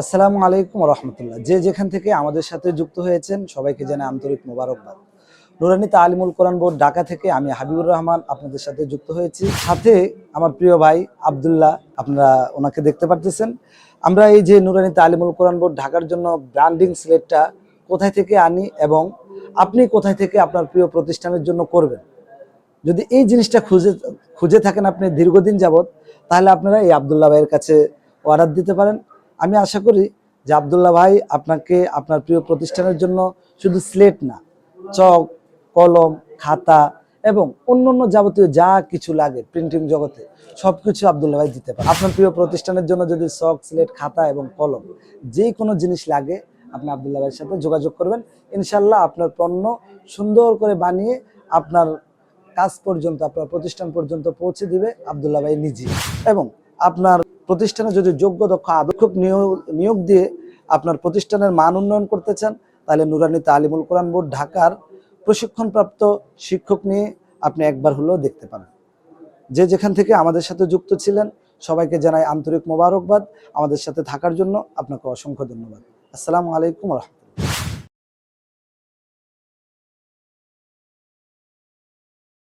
আসসালামু আলাইকুম রহমতুল্লাহ যে যেখান থেকে আমাদের সাথে যুক্ত হয়েছেন, সবাইকে জানাই আন্তরিক মোবারকবাদ। নুরানি তালিমুল কোরআন বোর্ড ঢাকা থেকে আমি হাবিবুর রহমান আপনাদের সাথে যুক্ত হয়েছি। সাথে আমার প্রিয় ভাই আবদুল্লাহ, আপনারা ওনাকে দেখতে পারতেছেন। আমরা এই যে নুরানি তালিমুল কোরআন বোর্ড ঢাকার জন্য ব্র্যান্ডিং স্লেটটা কোথায় থেকে আনি এবং আপনি কোথায় থেকে আপনার প্রিয় প্রতিষ্ঠানের জন্য করবেন? যদি এই জিনিসটা খুঁজে খুঁজে থাকেন আপনি দীর্ঘদিন যাবত তাহলে আপনারা এই আবদুল্লাহ ভাইয়ের কাছে অর্ডার দিতে পারেন। আমি আশা করি যে আবদুল্লাহ ভাই আপনাকে আপনার প্রিয় প্রতিষ্ঠানের জন্য শুধু স্লেট না, চক, কলম, খাতা এবং অন্য অন্য যাবতীয় যা কিছু লাগে প্রিন্টিং জগতে সব কিছু আবদুল্লাহ ভাই দিতে পারে। আপনার প্রিয় প্রতিষ্ঠানের জন্য যদি চক স্লেট খাতা এবং কলম যেই কোনো জিনিস লাগে, আপনি আবদুল্লাহ ভাইয়ের সাথে যোগাযোগ করবেন। ইনশাল্লাহ আপনার পণ্য সুন্দর করে বানিয়ে আপনার কাজ পর্যন্ত, আপনার প্রতিষ্ঠান পর্যন্ত পৌঁছে দিবে আবদুল্লাহ ভাই নিজে এবং আপনার প্রতিষ্ঠানে যদি যোগ্য, দক্ষ আদক্ষক নিয়োগ নিয়োগ দিয়ে আপনার প্রতিষ্ঠানের মান উন্নয়ন করতে চান, তাহলে নুরানিতে আলিমুল কোরআন বোর্ড, ঢাকার প্রশিক্ষণপ্রাপ্ত শিক্ষক নিয়ে আপনি একবার হলেও দেখতে পারেন। যে যেখান থেকে আমাদের সাথে যুক্ত ছিলেন, সবাইকে জানাই আন্তরিক মোবারকবাদ। আমাদের সাথে থাকার জন্য আপনাকে অসংখ্য ধন্যবাদ। আসসালামু আলাইকুম রহমতুল্লাহ।